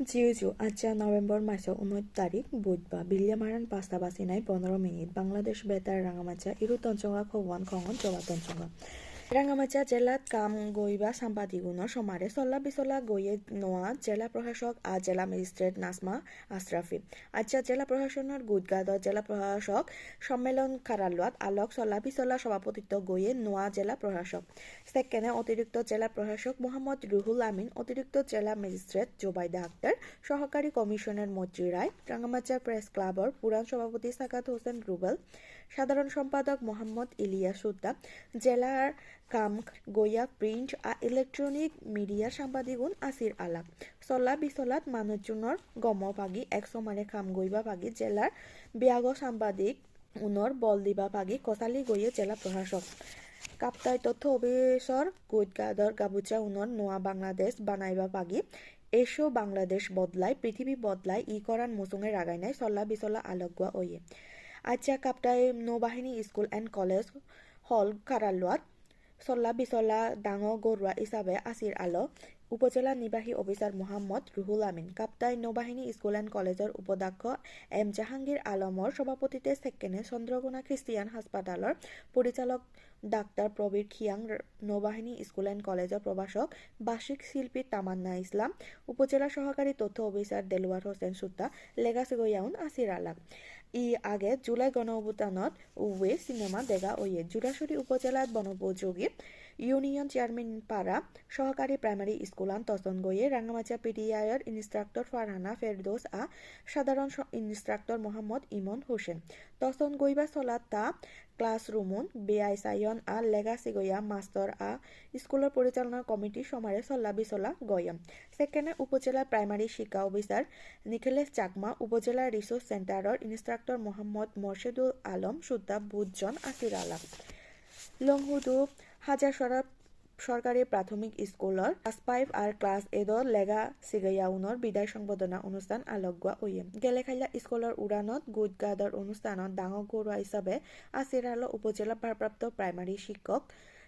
জিউজু আচ্ছা নভেম্বর মাসে উনৈশ তারিখ, বুধবার। বিলিয়ামারান পাঁচটা বাসি নাই, পনেরো মিনিট। বাংলাদেশ বেতার, রাঙামাচা ইরু তঞ্চঙ্গা খওয়ান খঙ্গন জবা তঞ্চঙ্গা রাঙামাচা জেলাত কাম গইবা সাম্পাদিগুণর সমারে চল্লা বিচলা গইয়ে নোয়া জেলা প্রশাসক আ জেলা ম্যাজিস্ট্রেট নাজমা আশরাফি আচ্ছা জেলা প্রশাসনের গুজগাদত জেলা প্রশাসক সম্মেলন কারালোয়াত আলোক চল্লা বিচলা সভাপতিত্ব গইয়ে নোয়া জেলা প্রশাসক সেকেন্ডে অতিরিক্ত জেলা প্রশাসক মোহাম্মদ রুহুল আমিন অতিরিক্ত জেলা ম্যাজিস্ট্রেট জোবাইদা আক্তার সহকারী কমিশনার মজ্জি রায় রাঙামাচা প্রেস ক্লাবর পুরান সভাপতি সাকাত হোসেন রুবেল সাধারণ সম্পাদক মোহাম্মদ ইলিয়াস সুদ্দা জেলার কাম গইয়া প্রিন্ট আ ইলেকট্রনিক মিডিয়া সাংবাদিগুন আসির আলাপ। চলা বিচলাত মানুহজনৰ এক সমানে কাম গইবা পাগি জেলার বিয়াগ সাংবাদিক উনৰ বল দিবা পাগি কচালি গইয়ে জেলা প্রশাসক। কাপ্তাই তথ্য অফিসর গুজগাদর গাবুচা উনর নোয়া বাংলাদেশ বানাইবা পাগি এসো বাংলাদেশ বদলাই পৃথিবী বদলাই ই করান মুসুঙে রাগাই নাই চল্লা বিচলা আলগুয়া ওয়ে আচ্ছা কাপটাই নৌবাহিনী স্কুল এণ্ড কলেজ হল কারালোয়াত চল্লা বিচলা ডাঙৰ গৰুৱা হিচাপে আসির আলো উপজেলা নিৰ্বাহী অফিচাৰ মোহাম্মদ রুহুল আমিন, কাপ্তাই নৌবাহিনী স্কুল এণ্ড কলেজৰ উপাধ্যক্ষ এম জাহাংগীৰ আলমৰ সভাপতিতে ছেকেণ্ডে চন্দ্ৰকোনা খ্ৰীষ্টিয়ান হাস্পাতালৰ পৰিচালক ডাক্তার প্রবীর খিয়াং, নৌবাহিনী স্কুল অ্যান্ড কলেজের প্রভাষক বার্ষিক শিল্পী তামান্না ইসলাম, উপজেলা সহকারী তথ্য অফিসার দেলোয়ার হোসেন সুত্তা লেগাসি গয়াউন আসির আলাম। ই আগে জুলাই গণ অভ্যুত্থানত উৱে সিনেমা দেখা ওয়ে জুরাসুরি উপজেলার বনোপযোগী ইউনিয়ন চেয়ারম্যান পাড়া সহকারী প্রাইমারি স্কুলান তসন গইয়ে রাঙ্গামাচা পিডিআইয়ের ইনস্ট্রাক্টর ফারহানা ফেরদোস আ সাধারণ ইনস্ট্রাক্টর মোহাম্মদ ইমন হোসেন। তসন গইবা চলাত তা ক্লাসরুমুন বেআই সাইয়ন আ লেগাসি গইয়া মাস্টার আ স্কুলের পরিচালনা কমিটি সমারে চল্লা বিচলা গয়াম। সেকেন্ডে উপজেলা প্রাইমারি শিক্ষা অফিসার নিখিলেশ চাকমা, উপজেলা রিসোর্স সেন্টারের ইনস্ট্রাক্টর মোহাম্মদ মর্শেদুল আলম, সুদ্দা বুধজন আসির আলাম। লংহুদু হাজারসরা সরকারি প্রাথমিক স্কুলর ক্লাস ফাইভ আর ক্লাস এইটৰ লেগা সিগাইয়াউনর বিদায় সংবর্ধনা অনুষ্ঠান আলগুৱা ওয়ে গেলেখাইলা স্কুলৰ উড়ানত গাৰ্ডৰ অনুষ্ঠানত ডাঙর গৰুৱা হিসাবে আসিরাল উপজেলা ভারপ্রাপ্ত প্রাইমারি শিক্ষক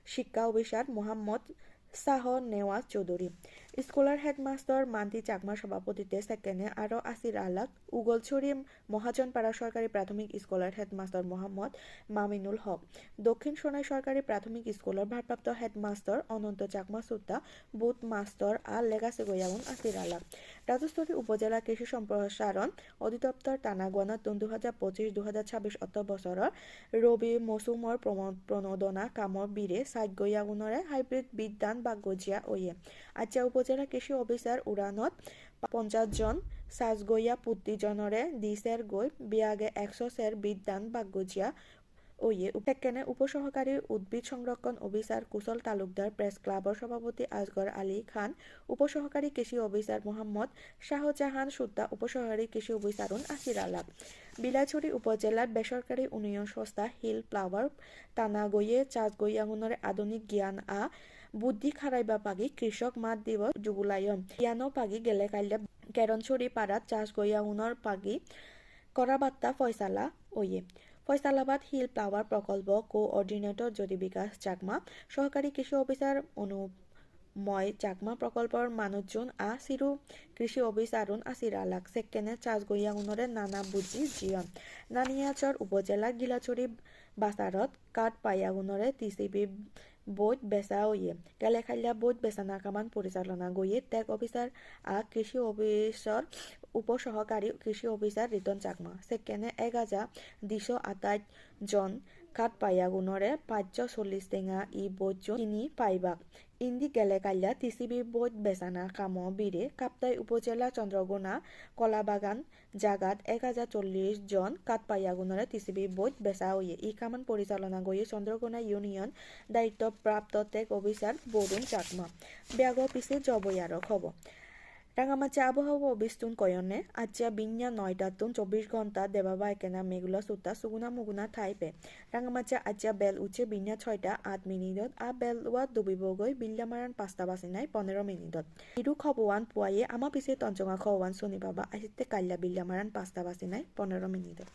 শিক্ষা অফিচাৰ মোহাম্মদ শাহ নেওয়াজ চৌধুরী স্কুলের হেডমাস্টার মান্তি চাকমার সভাপতিত্বে সেকেন্ডে আরও আসির আলাক, উগলছড়ি মহাজনপাড়া সরকারি প্রাথমিক স্কুলের হেডমাস্টার মোহাম্মদ মামিনুল হক, দক্ষিণ সোনাই সরকারি প্রাথমিক স্কুলের ভারপ্রাপ্ত হেডমাস্টার অনন্ত চাকমা সুত্তা বুথ মাস্টার আর লেগাসি গয়াউন আসির আলাক। রাজস্থলী উপজেলা কৃষি সম্প্রসারণ অধিদপ্তর টানাগুয়ানত দু হাজার পঁচিশ দু হাজার ছাব্বিশ অত বছৰৰ রবি মৌচুমৰ প্রণোদনা কামৰ বীরে সাইড গয়াগুণৰে হাইব্রিড বিদ্যান বা গজিয়া ওয়ে আচ্ছা উপজেলা কৃষি অফিসার উড়ানত পঞ্চাশজন সাজগইয়া পুত্তিজনরে দিছের গৈ বিয়াগে একশো সের বিদ্যান বা গজিয়া ওয়ে সেকেনে উপসহকারী উদ্ভিদ সংরক্ষণ অফিসার কুশল তালুকদার প্রেস ক্লাবর সভাপতি আজগর আলী খান উপসহকারী কৃষি অফিসার মোহাম্মদ শাহজাহান সুদ্দা উপসহকারী কৃষি অফিসারুন আসির আলাপ বিলাইছড়ি উপজেলার বেসরকারি উন্নয়ন সংস্থা হিল ফ্লাওয়ার টানাগইয়ে চাষগইয়াগুনরে আধুনিক জ্ঞান আ বুদ্ধি খারাইবা পাগি কৃষক মাত দিব জুগুলায়ন ইয়ানো পাগি গেলে কাইলে কেরনছড়ি পাড়াত চাষ গইয়াউনর পাগি করাবাত্তা ফয়সালা ওয়ে ফয়সালাবাদ হিল ফ্লাওয়ার প্রকল্প কোঅর্ডিনেটর জ্যোতি বিকাশ চাকমা সহকারী কৃষি অফিসার অনু ময় চাকমা প্রকল্পর মানুষজন আ সিরু কৃষি অফিসারুন আসির আলাক সেকেনে চাষ গইয়াউনরে নানা বুঝি জিয়ন নানিয়াচর উপজেলা গিলাচুরি বাসারত কাঠ পাইয়াগুনরে টিসিবি বৈধ বেচা ওয়ে গেলেখালিয়া বৈধ বেচানা কামান পরিচালনা গইয়ে টেক অফিসার আ কৃষি অফিসর উপসহকারী কৃষি অফিসার রিতন চাকমা সেকেন্ডে এক হাজার দুশো আঠাইশ জন কাঠ পাইয়াগুণৰে পাঁচশো চল্লিছ টেঙা ই বৈদ্য তিনি পাইবাক ইন্দি গেলেকাল্যা টিচিবি বৈদ বেচানা কাম বিড়ে কাপ্তাই উপজেলা চন্দ্রগোনা কলাবাগান জাগাত এক হাজার চল্লিশ জন কাঠ পাইয়াগুণৰে টিচিবি বৈদ বেচা হয়ে। ই কামান পরিচালনা গিয়ে চন্দ্রগোনা ইউনিয়ন দায়িত্বপ্রাপ্ত tag officer Barun Chakma. Bag পিছে জবয়ারক হব। রাঙামাচি আবহাওয়া অবিস্তুন কয়নে। আজিয়া বিনিয়া নয়টাতুন চব্বিশ ঘন্টা দেবাবা একেনা মেঘুলা সুতা সুগুনা মুগুনা থাইপে। রাঙামাচি আজিয়া বেল উচে বিনিয়া ছয়টা আঠ মিনিটত আ বেল ডুবিবগৈ ডুবিব পাঁচটা বাছি নাই পোন্ধৰ মিনিটত। ইৰু খবওয়ান পুয়াইয়ে আমাৰ পিছে তঞ্চঙা খবওয়ান শুনি পাবা আহিতে কাল্লা বিল্লামাৰণ পাঁচটা বাছি নাই পোন্ধৰ মিনিটত।